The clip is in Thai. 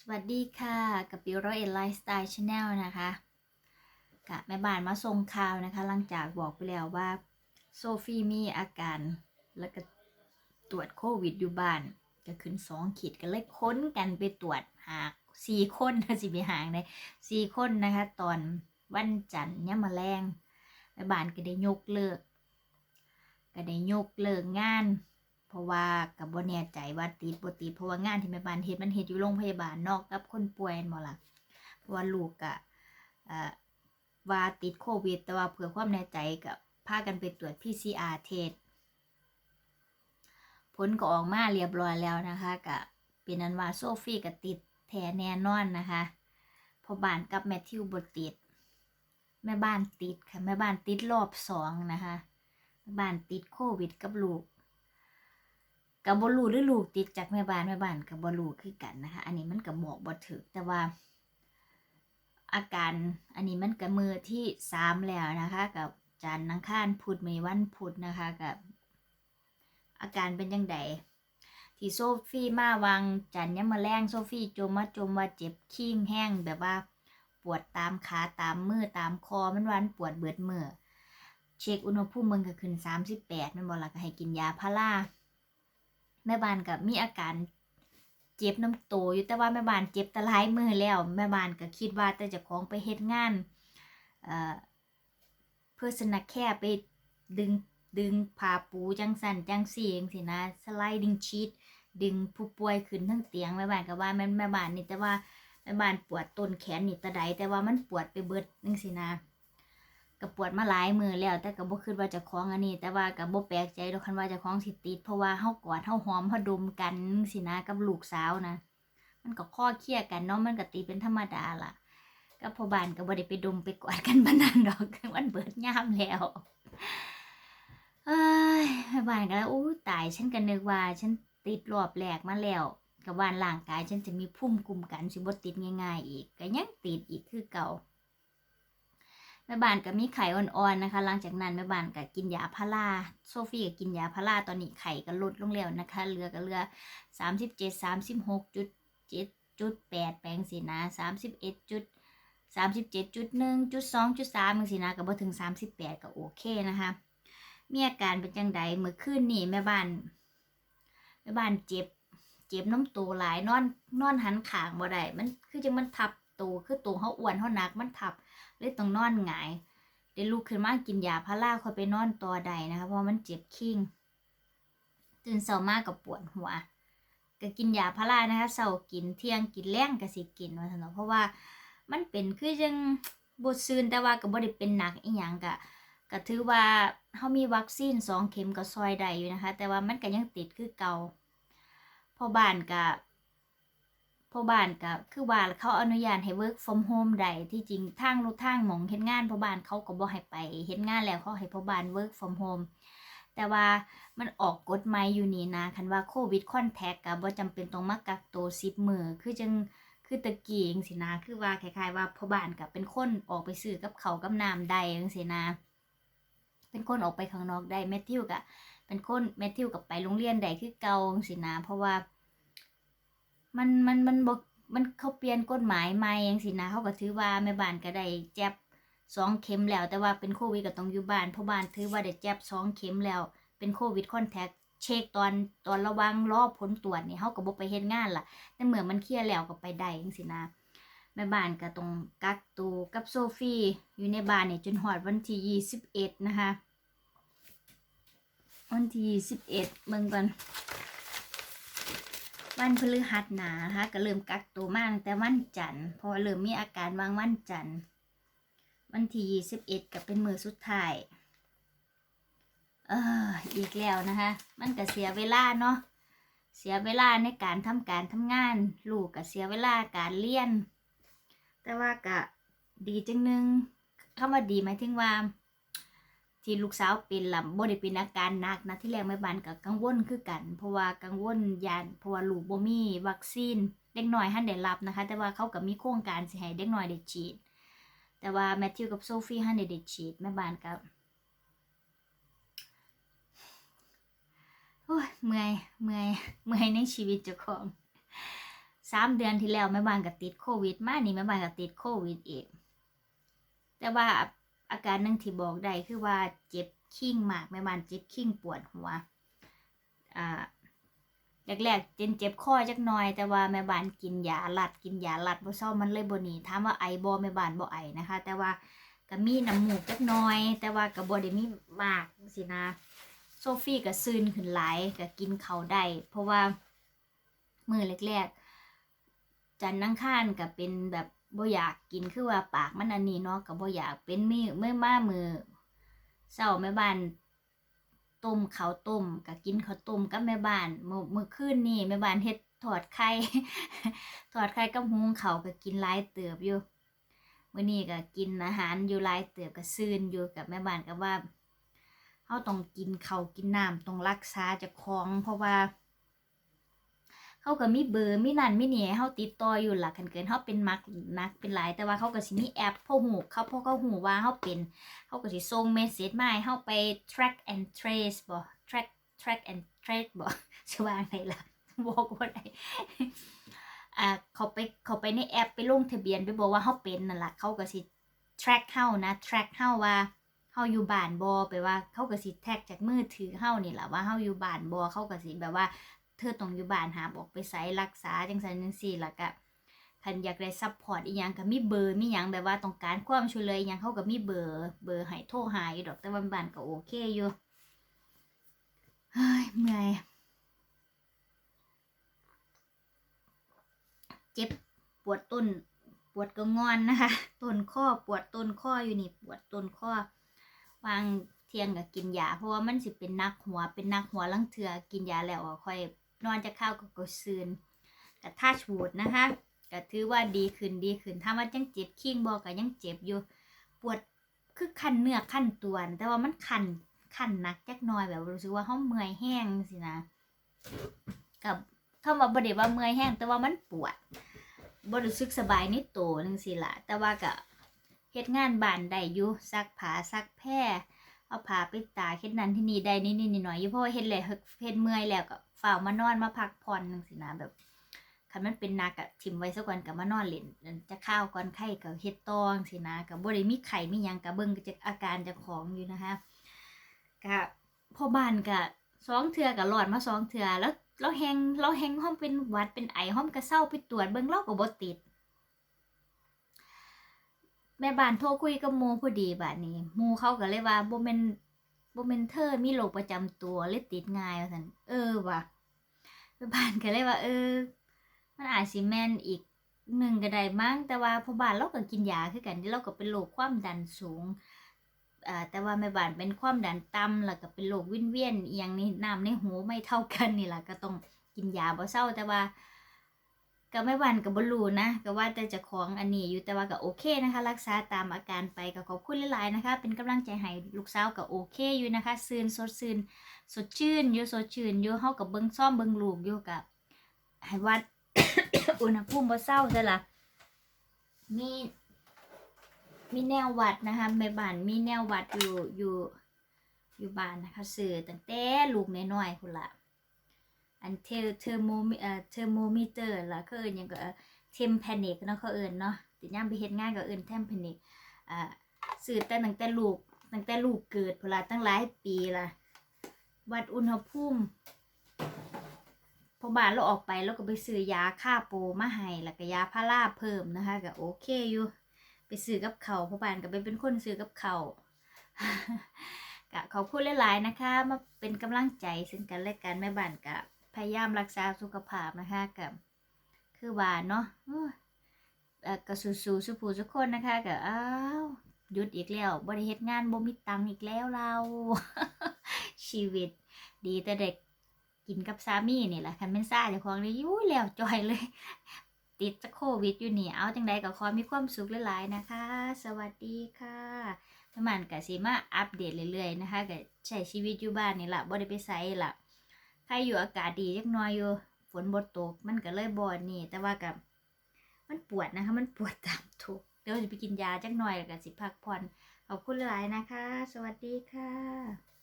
สวัสดีค่ะกับปิวรอเอ็นไลฟ์สไตล์ชาแนลนะคะกะแม่บ้านมาส่งข่าวนะคะ หลังจากบอกไปแล้วว่า โซฟีมีอาการแล้วก็ตรวจโควิดอยู่บ้านก็ขึ้นสองขีดก็เลยค้นกันไปตรวจหาสี่คนนะสิไปหางเลยสี่คนนะคะ ตอนวันจันทร์เนี่ยมาแรงแม่บ้านก็ได้ยกเลิก ก็ได้ยกเลิกงาน ราะว่ากับบ่แน่ใจว่าติดบ่ติดเพราะว่างานที่แม่บ้านเฮ็ดมันเฮ็ดอยู่โรงพยาบาลนอกกับคนป่วยแม่นบ่ล่ะเพราะว่าลูกก็อ่อว่าติดโควิด แต่ว่าเพื่อความแน่ใจก็พากันไปตรวจ PCR เทสผลก็ออกมาเรียบร้อยแล้วนะคะก็เป็นนั้นว่าโซฟี่ก็ติดแท้แน่นอนนะคะพอบ้านกับแมทธิวบ่ติด แม่บ้านติดค่ะ แม่บ้านติดรอบสองนะคะแม่บ้านติดโควิดกับลูก กับบลูหรือลูกติดจากแม่บ้านแม่บ้านกับบลูคือกันนะคะ อันนี้มันกับบอกบ่ถึกแต่ว่า อาการอันนี้มันกับมือที่สามแล้วนะคะ กับจันทร์อังคารพุธมีวันพุธนะคะกับอาการเป็นยังไงที่โซฟี่มาวางจันเนี่ยามมาแรงโซฟี่จมมาจมว่าเจ็บขี้งแห้งแบบว่า ปวดตามขาตามมือตามคอมันวันปวดเบิดมือเช็คอุณหภูมิมันก็ขึ้น 38มันบอกละก็ให้กินยาพารา แม่บ้านกับมีอาการเจ็บน้ำโตอยู่แต่ว่าแม่บ้านเจ็บตะไลมือแล้ว แม่บ้านก็คิดว่าแต่จะของไปเฮ็ดงานเอ่อเพื่อสนักแค่ไปดึงดึงผ้าปูจังสันจังสีจังสินะสไลดิ้งชีตดึงผู้ป่วยขึ้นทั้งเตียงแม่บ้านก็ว่าแม่แม่บ้านนี่แต่ว่าแม่บ้านปวดต้นแขนนี่ตะใดแต่ว่ามันปวดไปเบิดจังสินะ ก็ปวดมาหลายมือแล้ว แต่ก็บ่คิดว่าจะคล้องอันนี้ แต่ว่าก็บ่แปลกใจดอกคันว่าจะคล้องสิติดเพราะว่าเฮากอดเฮาหอมเฮาดมกันสินะกับลูกสาวนะ มันก็ข้อเครียดกันเนาะมันก็ติดเป็นธรรมดาล่ะก็พ่อบานก็บ่ได้ไปดมไปกอดกันปานนั้นดอกมันเบิดยามแล้วเอ้ยแม่บ้านก็แล้วอู้ตายฉันก็นึกว่า ฉันติดรอบแรกมาแล้วกับว่านร่างกาย ฉันจะมีภูมิคุ้มกันสิบ่ติดง่ายๆอีกก็ยังติดอีกคือเก่า แม่บ้านก็มีไข่อ่อนๆนะคะ หลังจากนั้นแม่บ้านก็กินยาพาราโซฟีก็กินยาพาราตอนนี้ไข่ก็ลดลงแล้วนะคะเหลือก็เหลือสามสิบเจ็ดสามสิบหกจุดเจ็ดจุดแปดแปลงสินะสามสิบเอ็ดจุดสามสิบเจ็ดจุดหนึ่งจุดสองจุดสามสินะก็บ่ถึงสามสิบแปดก็โอเคนะคะมีอาการเป็นจังใดเมื่อคืนนี่แม่บ้านแม่บ้านเจ็บ เจ็บน้ำตัวหลายนอนนอนหันขางบ่ได้มันคือจังมันทับ ตัวคือตัวเขาอ้วนเขาหนักมันทับเลยต้องนอนหงายได้ลุกขึ้นมากินยาพาราค่อยไปนอนต่อใดนะคะเพราะมันเจ็บคิงตื่นเช้ามากกับปวดหัวก็กินยาพารานะคะเช้ากินเที่ยงกินแรงก็สิกินว่าซั่นเนาะเพราะว่ามันเป็นคือจังบ่ซื่นแต่ว่าก็บ่ได้เป็นหนักอีหยังก็ก็ถือว่าเฮามีวัคซีนสองเข็มก็ซอยได้อยู่นะคะ แต่ว่ามันก็ยังติดคือเก่าพอบ้านก็ พ่อบ้านก็คือว่าเขาอนุญาตให้ work from home ได้ที่จริงทางลูกทางหมองเฮ็ดงานพ่อบ้านเขาก็บ่ให้ไปเฮ็ดงานแล้วเขาให้พ่อบ้าน work from home แต่ว่ามันออกกฎใหม่อยู่นี่นะคันว่าโควิดคอนแทคก็บ่จำเป็นต้องมากักตัว10มื้อคือจังคือตะกี้จังซี่นะคือว่าคล้ายๆว่าพ่อบ้านก็เป็นคนออกไปซื้อกับเขากับน้ำได้จังซี่นะเป็นคนออกไปข้างนอกได้แมทธิวก็เป็นคนแมทธิวกับไปโรงเรียนได้คือเก่าจังซี่นะเพราะว่า มันมันมันบอกมันเขาเปลี่ยนกฎหมายใหม่ยังสินะเขาก็ถือว่าแม่บ้านก็ได้แจ็บสองเข็มแล้ว แต่ว่าเป็นโควิดก็ต้องอยู่บ้านเพราะบ้านถือว่าได้แจ็บสองเข็มแล้ว เป็นโควิดคอนแทคเช็คตอนตอนระวังรอบผลตรวจนี่เขาก็บ่ไปเฮ็ดงานล่ะ แต่เมื่อมันเคลียร์แล้วก็ไปได้ยังสินะแม่บ้านก็ต้องกักตัวกับโซฟีอยู่ในบ้านนี่จนหอดวันที่ยี่สิบเอ็ดนะคะวันที่ยี่สิบเอ็ดเบิ่งก่อน วันพฤหัสหนานะคะก็เริ่มกักตัวมาตั้งแต่วันจันทร์พราะว่าเริ่มมีอาการวางวันจันทร์วันที่ยี่สิบเอ็ดก็เป็นมือสุดท้ายเอออีกแล้วนะคะ มันก็เสียเวลาเนาะเสียเวลาในการทำการทำงาน ลูกก็เสียเวลาการเรียน แต่ว่าก็ดีจังนึงคำว่าดีหมายถึงว่า ที่ลูกสาวเป็นลำบ่ได้เป็นอาการหนักนะที่แรกแม่บ้านก็กังวลคือกัน เพราะว่ากังวลยานเพราะว่าลูกบ่มีวัคซีนเด็กน้อยหันได้รับนะคะ แต่ว่าเขาก็มีโครงการสิให้เด็กน้อยได้ฉีด แต่ว่าแมทธิวกับโซฟีหันได้ได้ฉีดแม่บ้านก็โอ้ยเมื่อยเมื่อยเมื่อยในชีวิตเจ้าของสามเดือนที่แล้วแม่บ้านก็ติดโควิด มานี่แม่บ้านก็ติดโควิดอีกแต่ว่า อาการหนึงที่บอกได้คือว่าเจ็บขิ้งมากแม่บ้านเจ็บขิ้งปวดหัวอ่าแรกๆเจ็บเจ็บคอจักหน่อย แต่ว่าแม่บ้านกินยาหลัดกินยาหลัดบ่เศร้ามันเลยบ่หนีถามว่าไอบ่แม่บ้านบ่ไอนะคะ แต่ว่าก็มีน้ำมูกจักหน่อย แต่ว่าก็บ่ได้มีมากสินะ โซฟี่ก็ซึนขึ้นหลายก็กินเขาได้เพราะว่ามือแรกๆจันนั่งข้านก็เป็นแบบ บ่อยากกินคือว่าปากมันอันนี้เนาะก็บ่อยากเป็นมือเมื่อมามือเศร้าแม่บ้านต้มข้าวต้มก็กินข้าวต้มกับแม่บ้านมือมื้อคืนนี่แม่บ้านเฮ็ดทอดไข่ทอดไข่กับหุงเขาก็กินหลายเติบอยู่มื้อนี้ก็กินอาหารอยู่หลายเติบก็ซื่นอยู่กับแม่บ้านก็ว่าเขาต้องกินเขาวกินน้ำต้องรักษาจากของเพราะว่า เขาก็มีเบอร์มีนั่นมีนี่ให้เขาติดต่ออยู่หลักกันเกินเขาเป็นมักนักเป็นหลาย แต่ว่าเขาก็สิมีแอปพวกหูเขาพวกเขาหูว่าเขาเป็นเขาก็สิส่งเมสเซจมาให้เขาไป track and trace บ่ track track and trace บ่ชื่อว่าไงล่ะบอกว่าไงอ่าเขาไปเขาไปในแอปไปลงทะเบียนไปบอกว่าเขาเป็นนั่นแหละเขาก็สิ track เฮานะ track เฮาว่าเฮาอยู่บ้านบอไปว่าเขาก็สิแท็กจากมือถือเฮานี่แหละว่าเฮาอยู่บ้านบอเขาก็สิแบบว่า เธอต้องอยู่บ้านหามออกไปไสรักษาจังซั่นจังซี่ล้วก็คันอยากได้ซัพพอร์ตอีหยังก็มีเบอร์มีหยังแบบว่าต้องการความช่วยเหลืออีหยังเขาก็มีเบอร์ เบอร์ให้โทรหาอยู่ดอกแต่ว่าบ้านก็โอเคอยู่เฮ้ยเมื่อยเจ็บปวดต้นปวดกระงอนนะคะต้นข้อปวดต้นข้ออยู่นี่ปวดต้นข้อวางเที่ยงก็กินยาเพราะว่ามันสิเป็นนักหัวเป็นนักหัวลังเถือกินยาแล้วก็ค่อย นอนจะเข้าก็กดซืนกับท่าชูดนะคะก็ถือว่าดีขึ้นดีขึ้นถ้าว่ายังเจ็บขิงบอกก็ยังเจ็บอยู่ ปวดคือคันเนื้อคันตัวแต่ว่ามันคันคันหนักจักหน่อยแบบรู้สึกว่าห้องเมื่อยแห้งสินะกับถ้าว่าบ่ได้ว่าเมื่อยแห้งแต่ว่ามันปวดบรู้สึกสบายในตัวนึงสิละแต่ว่าก็เฮ็ดงานบ้านได้อยู่ซักผ้าซักแพร่เอาผ้าไปตาเฮ็ดนั่นที่นี่ได้นิดๆหน่อยอยู่เพราะว่าเฮ็ดแล้วเฮ็ดเมื่อยแล้วก็ ฝ่ามานอนมาพักผ่อนจังซี่นะแบบคันมันเป็นนักอะทิ่มไว้ซะก่อนก็มานอนเล่นจะข้าวก่อนไข้ก็เฮ็ดตองสินะก็บ่ได้มีไข้มียังก็เบิ่งจากอาการจ้าของอยู่นะคะก็พ่อบ้านก็สองเทื่อก็รอดมาสองเทื่อแล้วเราแฮงเราแฮงห้องเป็นวัดเป็นไอห้องก็เศร้าไปตรวจเบิ่งเราก็บ่ติด แม่บ้านโทรคุยกับหมูพอดีบัดนี้หมูเขาก็เลยว่าโบ่แม่นบ่แม่นเธอมีโรคประจำตัวเลยติดง่ายว่าซั่นเออว่ะ แม่บ้านก็เลยว่าเออ มันอาจสิแม่นอีกหนึ่งก็ได้มั้งแต่ว่าพอบ้านเราก็กินยาคือกันที่เราก็เป็นโรคความดันสูงอ่าแต่ว่าแม่บ้านเป็นความดันต่ำแล้วก็เป็นโรควิ่นเวียนอหย่างนี้น้ำในหูไม่เท่ากันนี่ล่ะก็ต้องกินยาบ่เศร้าแต่ว่า ก็ไม่หวันกับบรูนะก็ว่าแต่จะของอันนี้อยู่แต่ว่าก็โอเคนะคะ รักษาตามอาการไปก็ขอบคุณหลายๆนะคะ เป็นกำลังใจให้ลูกสาวก็โอเคอยู่นะคะซืนสดซืนสดชื่นอยู่สดชื่นอยู่เฮากับเบิ่งซ่อมเบิ่งลูกอยู่กับให้วัดอุณหภูมิบ่เศร้าซะละมีมีแนววัดนะคะแม่บ้านมีแนววัดอยู่อยู่อยู่บ้านนะคะซื้อตั้งแต่ลูกน้อยๆพุ่นละ อันเทอเทอร์โมเอ่อเทอร์โมมิเตอร์ล่ะเขาเอิ้นยังก็เทมแพนิกเนาะเขาเอิ้นเนาะติย่ามไปเฮ็ดงานก็เอิ้นเทมแพนิกอ่าซื้อแต่ตั้งแต่ลูกตั้งแต่ลูกเกิดพล่ะตั้งหลายปีล่ะวัดอุณหภูมิพอบ้านเราออกไปเราก็ไปซื้อยาฆ่าโปรมาให้แล้วก็ยาพาราเพิ่มนะคะก็โอเคอยู่ ไปซื้อกับเขาพอบ้านก็ไปเป็นคนซื้อกับเขาก็ขอบคุณหลายๆนะคะมาเป็นกำลังใจซึ่งกันและกันแม่บ้านกับ พยายามรักษาสุขภาพนะคะกับคือว่าเนาะโอ้ยเอ่สู้ๆสุภูทุคนนะคะกับอ้าวหยุดอีกแล้วบริเฮ็ดงานบ่มีตังอีกแล้วเรา ชีวิต ดีแต่เด็กกินกับสามีนี่แหละคันเป็นซ่าเจ้าของนี่ยุ่ยแล้วจอยเลย ติดจะโควิดอยู่นี่เอาจังใดก็ขอมีความสุขหลายๆนะคะ สวัสดีค่ะประมาณกะสิมาอัปเดตเรื่อยๆนะคะก็ใช้ชีวิตอยู่บ้านนี่แหละบ่ได้ไปไสล่ะ ใครอยู่อากาศดีจักน้อยอยู่ ฝนบดตก มันก็เลยบ่นี่ แต่ว่ากับมันปวดนะคะ มันปวดตามทุกเดี๋ยวจะไปกินยาจักหน่อยแล้วก็สิพักผ่อนขอบคุณหลายนะคะ สวัสดีค่ะ